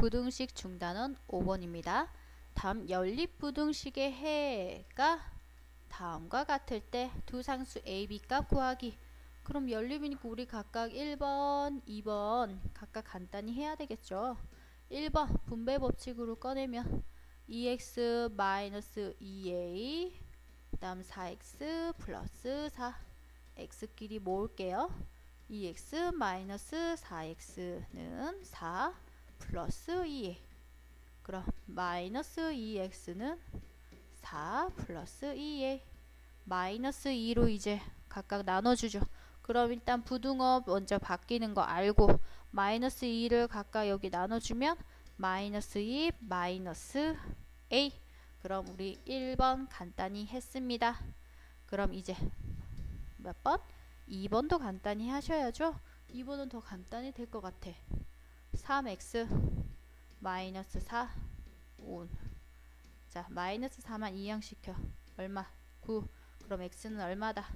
부등식 중단은 5번입니다. 다음 연립부등식의 해가 다음과 같을 때 두 상수 a, b 값 구하기. 그럼 연립이니까 우리 각각 1번, 2번 각각 간단히 해야 되겠죠. 1번 분배 법칙으로 꺼내면 2x 마이너스 2a 그 다음 4x 플러스 4 x끼리 모을게요. 2x 마이너스 4x는 4 플러스 2a 그럼 마이너스 2x는 4 플러스 2a 마이너스 2로 이제 각각 나눠주죠. 그럼 일단 부등호 먼저 바뀌는 거 알고 마이너스 2를 각각 여기 나눠주면 마이너스 2 마이너스 a 그럼 우리 1번 간단히 했습니다. 그럼 이제 몇 번? 2번도 간단히 하셔야죠. 2번은 더 간단히 될 것 같아. 3x 마이너스 4 5 자, 마이너스 4만 이항시켜. 얼마? 9. 그럼 x는 얼마다?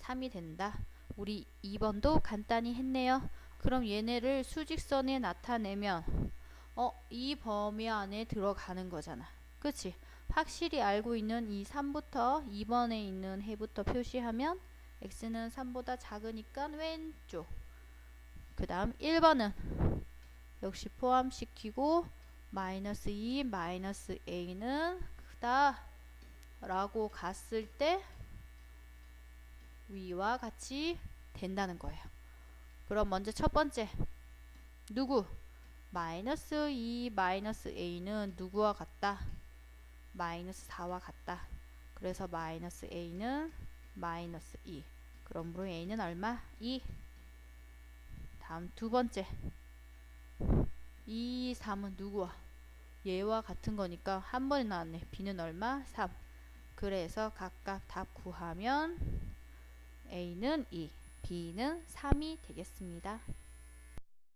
3이 된다. 우리 2번도 간단히 했네요. 그럼 얘네를 수직선에 나타내면 어, 이 범위 안에 들어가는 거잖아. 그치? 확실히 알고 있는 이 3부터 2번에 있는 해부터 표시하면 x는 3보다 작으니까 왼쪽. 그 다음 1번은 역시 포함시키고 마이너스 2 마이너스 a는 크다 라고 갔을 때 위와 같이 된다는 거예요. 그럼 먼저 첫 번째 누구? 마이너스 2 마이너스 a는 누구와 같다? 마이너스 4와 같다. 그래서 마이너스 a는 마이너스 2. 그러므로 a는 얼마? 2. 다음 두 번째 2, 3은 누구와? 얘와 같은 거니까 한 번에 나왔네. b는 얼마? 3. 그래서 각각 답 구하면 a는 2, b는 3이 되겠습니다.